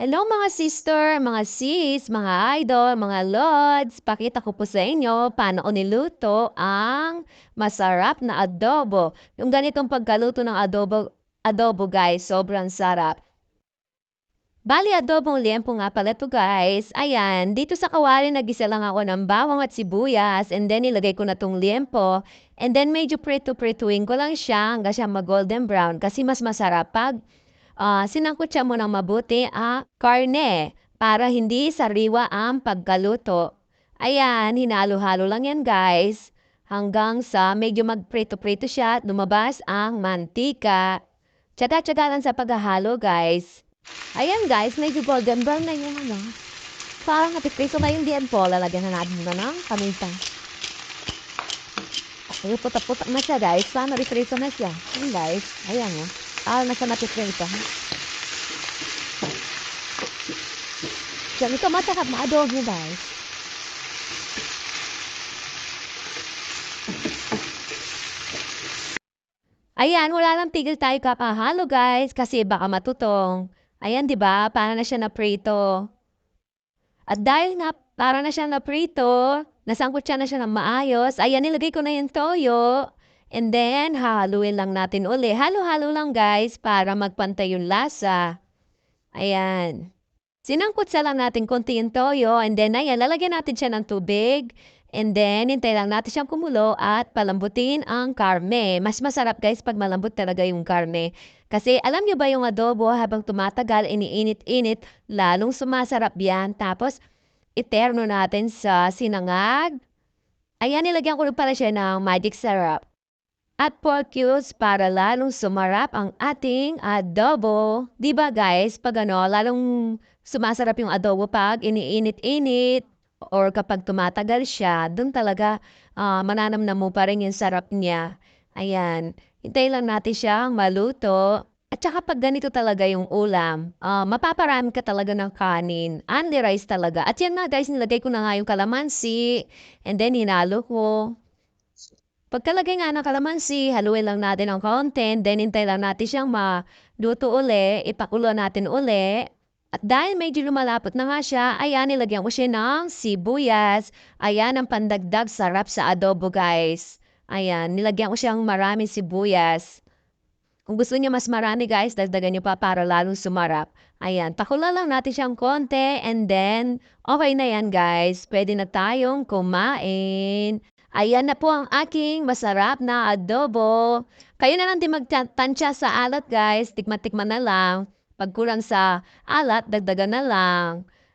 Hello mga sister, mga sis, mga idol, mga lods. Pakita ko po sa inyo paano niluto ang masarap na adobo. Yung ganitong pagkaluto ng adobo, adobo guys, sobrang sarap. Bali adobong liempo nga pala to guys. Ayan, dito sa kawali nagisa lang ako ng bawang at sibuyas and then ilagay ko na tong liempo. And then medyo preto-pretoing ko lang siya hanggang siya mag-golden brown kasi mas masarap pag Sinangkot siya mo ng mabuti ang karne para hindi sariwa ang pagkaluto. Ayan, hinalo-halo lang yan guys hanggang sa medyo magprito-prito siya at lumabas ang mantika. Tsaga-tsaga lang sa paghahalo guys. Ayan guys, medyo golden brown na yung ano. Parang napiprito na yung diempo. Lalagyan na natin muna ng paminta. Ay, putak-putak na siya guys. Paano riprito na siya? Ayan guys. Ayan. Oh. Ah, nasa napiprito. Ganito masarap ma-adobo guys. Ayan, wala lang tigil tayo kakahalo guys kasi baka matutong. Ayan, di ba? Para na siya na prito. At dahil nga para na siya na prito, nasangkot siya na siya ng maayos. Ayan, nilagay ko na yung toyo. And then, haluin lang natin uli. Halo-halo lang guys para magpantay yung lasa. Ayan. Sinangkot sa lang natin konti yung toyo. And then, ayan, lalagyan natin siya ng tubig. And then, hintay lang natin siyang kumulo at palambutin ang karne. Mas masarap guys pag malambot talaga yung karne. Kasi alam nyo ba yung adobo habang tumatagal, iniinit-init, lalong sumasarap yan. Tapos, iterno natin sa sinangag. Ayan, nilagyan ko pala siya ng magic syrup. At pork cubes para lalong sumarap ang ating adobo. Ba guys, pag ano, lalong sumasarap yung adobo pag iniinit-init, or kapag tumatagal siya, dun talaga uh, mananamnam mo pa rin yung sarap niya. Ayan, hintay lang natin siyang maluto. At saka pag ganito talaga yung ulam, uh, mapaparami ka talaga ng kanin. Only rice talaga. At yan na guys, nilagay ko na nga yung kalamansi. And then hinalo ko. Pagkalagay nga ng kalamansi, haluin lang natin ang content. Then hintay lang natin siyang maluto uli. Ipakulo natin uli. At dahil medyo lumalapot na nga siya, ayan, nilagyan ko siya ng sibuyas. Ayan ang pandagdag sarap sa adobo, guys. Ayan, nilagyan ko siyang maraming sibuyas. Kung gusto niyo mas marami, guys, dagdagan niyo pa para lalong sumarap. Ayan, pakula lang natin siyang konti and then, okay na yan, guys. Pwede na tayong kumain. Ayan na po ang aking masarap na adobo. Kayo na lang din magtansya sa alat, guys. Tikman-tikman na lang. Pag kulang sa alat, dagdagan na lang.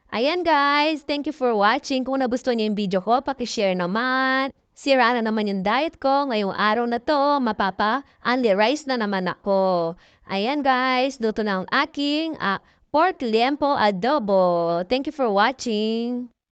Ayan guys, thank you for watching. Kung nagustuhan niyo yung video ko, pakishare naman. Sira na naman yung diet ko. Ngayong araw na to, mapapa, only rice na naman ako. Ayan guys, luto na ang aking uh, pork liempo adobo. Thank you for watching.